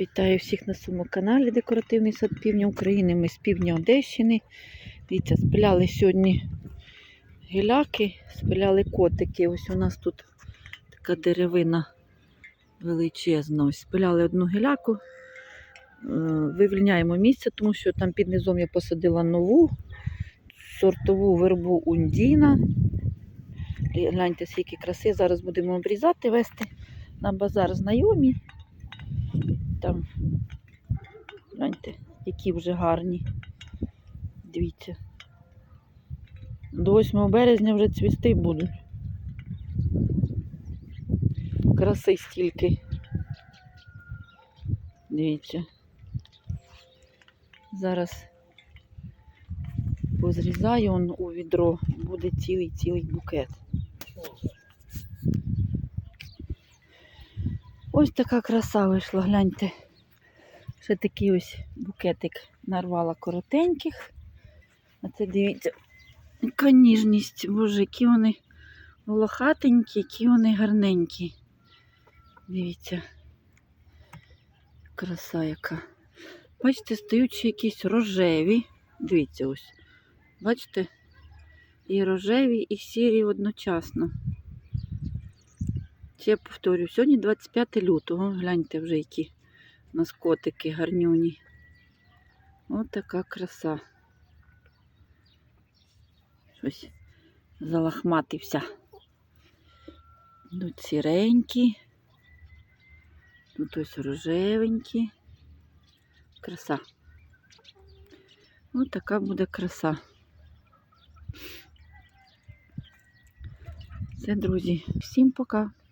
Вітаю всіх на своєму каналі Декоративний сад Півдня України. Ми з півдня Одещини. Дивіться, спиляли сьогодні гіляки, спиляли котики. Ось у нас тут така деревина величезна. Ось спиляли одну гіляку. Е, Вивільняємо місце, тому що там під низом я посадила нову сортову вербу Ундіна. Гляньте, скільки краси. Зараз будемо обрізати, вести на базар знайомі. Там, гляньте, які вже гарні. Дивіться. До 8 березня вже цвісти будуть. Краси стільки. Дивіться. Зараз позрізаю он у відро, буде цілий-цілий букет. Ось така краса вийшла, гляньте. Ще такий ось букетик нарвала коротеньких. А це дивіться, яка ніжність, боже, які вони волохатенькі, які вони гарненькі. Дивіться. Краса яка. Бачите, стають ще якісь рожеві. Дивіться ось. Бачите? І рожеві, і сірі одночасно. Ще повторю, сьогодні 25 лютого. Гляньте вже, які у нас котики гарнюні. Ось така краса. Щось залахматився. Тут сіренькі. Тут ось рожевенькі. Краса. Ось така буде краса. Все, друзі. Всім пока.